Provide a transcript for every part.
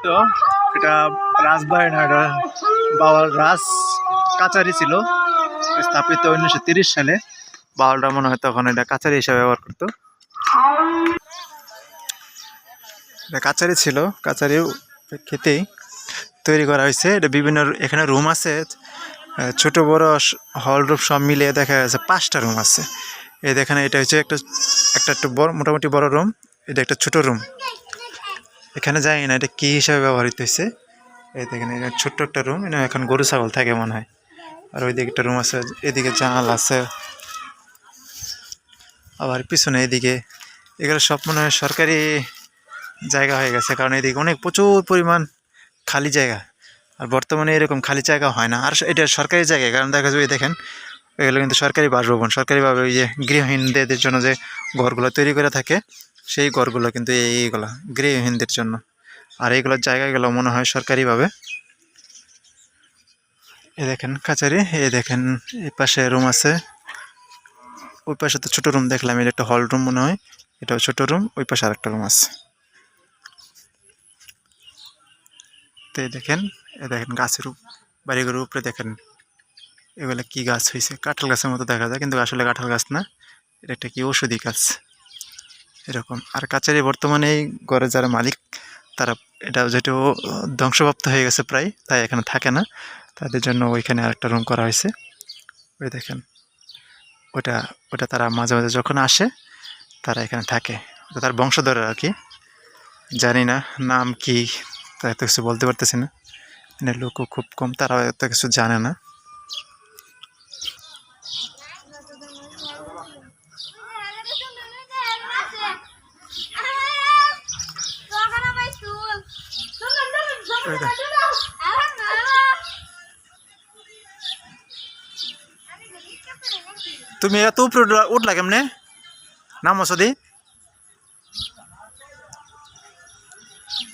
ছোট্ট এটা রাজবাড়ি এটা বাবার রাজ কাচারি ছিল, স্থাপিত উনিশশো তিরিশ সালে। বাউলরা মনে হয় তখন এটা কাচারি হিসাবে ব্যবহার করতো। এটা কাচারি ছিল কাচারি খেতেই তৈরি করা হয়েছে। এটা বিভিন্ন এখানে রুম আছে ছোট বড় হল রুম সব মিলিয়ে দেখা যাচ্ছে পাঁচটা রুম আছে। এই দেখেন, এটা হচ্ছে একটা একটা একটু বড়, মোটামুটি বড় রুম, এটা একটা ছোট রুম। এখানে জানি না এটা কী হিসাবে ব্যবহৃত হয়েছে? এই দেখেন, এটা ছোট্ট একটা রুম এটা এখন গরু, ছাগল থাকে মনে হয়। আর ওইদিকে একটা রুম আছে, এদিকে জানাল আছে। আবার পিছনে এদিকে, এগুলো সব মনে হয় সরকারি জায়গা হয়ে গেছে, কারণ এদিকে অনেক প্রচুর পরিমাণ খালি জায়গা। আর বর্তমানে এরকম খালি জায়গা হয় না। আর এটা সরকারি জায়গা, কারণ দেখা যাবে দেখেন, এগুলো কিন্তু সরকারি বাসভবন। সরকারিভাবে ওই যে গৃহহীনদের জন্য যে ঘরগুলো তৈরি করে থাকে সেই ঘরগুলো কিন্তু এই- এইগুলো গৃহহীনদের জন্য। আর এইগুলোর জায়গাগুলো মনে হয় সরকারিভাবে। এ দেখেন কাছারি এ দেখেন এই পাশে রুম আছে। ওই পাশে তো ছোটো রুম দেখলাম, এটা একটা হল রুম মনে হয়। এটাও ছোটো রুম ওই পাশে আরেকটা রুম আছে। তো দেখেন, এ দেখেন গাছের বাড়িঘরের উপরে দেখেন, এগুলো কি গাছ হয়েছে কাঁঠাল গাছের মতো দেখা যায়, কিন্তু আসলে কাঁঠাল গাছ না। এটা একটা কি ঔষধি গাছ। এরকম। আর কাছারি বর্তমানে এই ঘরের যারা মালিক, তারা এটা যেহেতু ধ্বংসপ্রাপ্ত হয়ে গেছে প্রায়, তাই এখানে থাকে না। তাদের জন্য ওইখানে আরেকটা রুম করা হয়েছে। ওই দেখেন, ওটা ওটা তারা মাঝে মাঝে যখন আসে, তারা এখানে থাকে। ওটা তার বংশধর আর কি। জানি না নাম কি তা এত কিছু বলতে পারতেছি না। এখানে লোকও খুব কম তারা এত কিছু জানে না। তুমি এত উপরে উঠলা- কেমনে? নাম মসদি।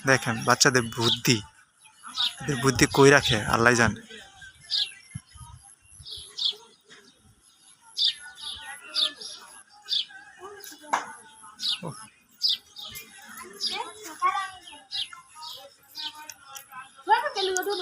দেখেন বাচ্চাদের বুদ্ধি। এদের বুদ্ধি কই রাখে? আল্লাহ জানে। Bueno, ওঠো